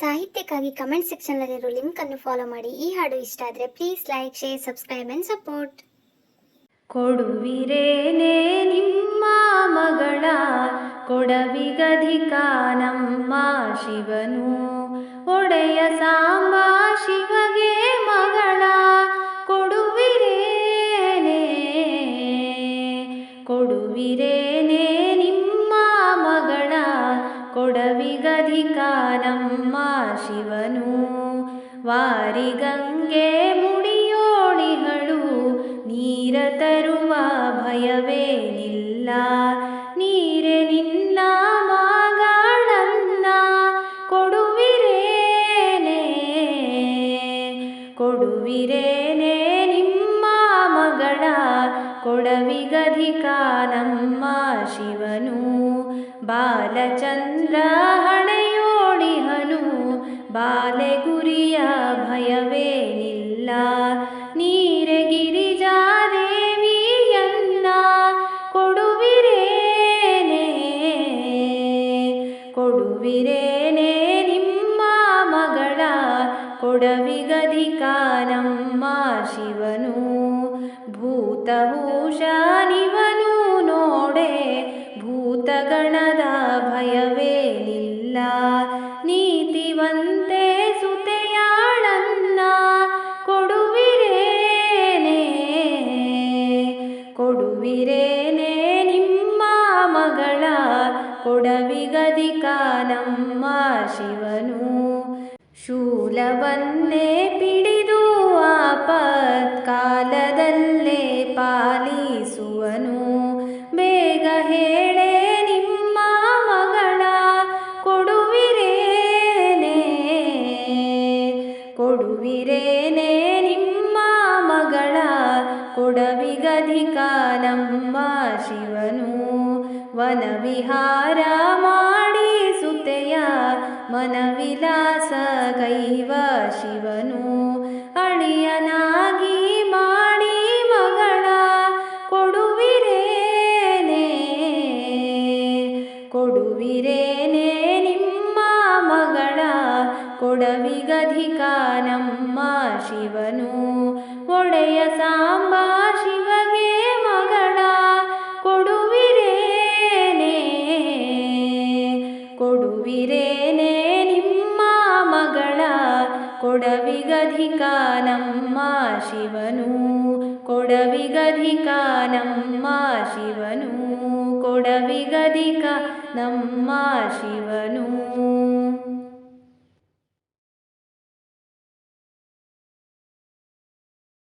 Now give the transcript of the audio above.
ಸಾಹಿತ್ಯಕ್ಕಾಗಿ comment ಸೆಕ್ಷನ್ನಲ್ಲಿರೋ ಲಿಂಕನ್ನು follow ಮಾಡಿ. ಈ ಹಾಡು ಇಷ್ಟ ಆದರೆ please like share subscribe and support ಕೊಡುವಿರೇನೆ ನಿಮ್ಮ ಮಗಳ ಕೊಡವಿಗಧಿಕ ನಮ್ಮ ಶಿವನು. ಒಡೆಯ ಸಾಂಬಾ ಶಿವಗೆ ಕೊಡವಿಗಧಿಕ ಶಿವನು. ಶಿವನು ವಾರಿಗಂಗೆ ಮುಡಿಯೋಳಿಗಳು, ನೀರ ತರುವ ಭಯವೇನಿಲ್ಲ. ನೀರೆ ನಿನ್ನ ಮಾಗಾಳನ್ನ ಕೊಡುವಿರೇನೆ. ಕೊಡುವಿರೇನೆ ನಿಮ್ಮ ಮಗಳ ಕೊಡವಿಗಧಿಕ ನಮ್ಮ ಶಿವನು. ಬಾಲಚಂದ್ರ ಹಣೆಯೋಡಿಹನು ಬಾಲೆ ಗುರಿಯ ಭಯವೇನಿಲ್ಲ. ನೀರೆ ಗಿರಿಜಾದೇವಿಯನ್ನ ಕೊಡುವಿರೇನೆ ಕೊಡುವಿರೇನೆ ನಿಮ್ಮ ಮಗಳ ಕೊಡವಿಗಧಿಕ ನಮ್ಮ ಶಿವನು. ಭೂತಭೂಷಾನಿವನು ನೋಡೆ ಭೂತಗಣದ ಭಯವೇನಿಲ್ಲ ನೀತಿವಂತೆ ಸುತೆಯಾಳನ್ನ ಕೊಡುವಿರೇನೆ. ಕೊಡುವಿರೇನೆ ನಿಮ್ಮ ಮಗಳ ಕೊಡವಿಗದಿಕ ನಮ್ಮ ಶಿವನು. ಶೂಲವನ್ನೇ ಪಿಡಿದು ಕೊಡುವಿರೇನೆ ನಿಮ್ಮ ಮಗಳ. ಕೊಡವಿಗಧಿಕ ನಮ್ಮ ಶಿವನು. ವನವಿಹಾರ ಮಾಡಿಸುತ್ತೆಯ ಮನವಿಲಾಸ ಕೈವ ಶಿವನು. ಅಳಿಯನಾಗಿ ಮಾಡಿ ಮಗಳ. ಕೊಡುವಿರೇನೆ ಕೊಡುವಿರೇನೆ ಕೊಡವಿಗಧಿಕ ನಮ್ಮ ಶಿವನು. ಒಡೆಯ ಸಾಂಬ ಶಿವಗೆ ಮಗಳ ಕೊಡುವಿರೇನೆ. ಕೊಡುವಿರೇನೆ ನಿಮ್ಮ ಮಗಳ ಕೊಡವಿಗಧಿಕಾನಮ್ಮ ಶಿವನು. ಕೊಡವಿಗಧಿಕಾನಮ್ಮ ಶಿವನು. ಕೊಡವಿಗಧಿಕ ನಮ್ಮ ಶಿವನು.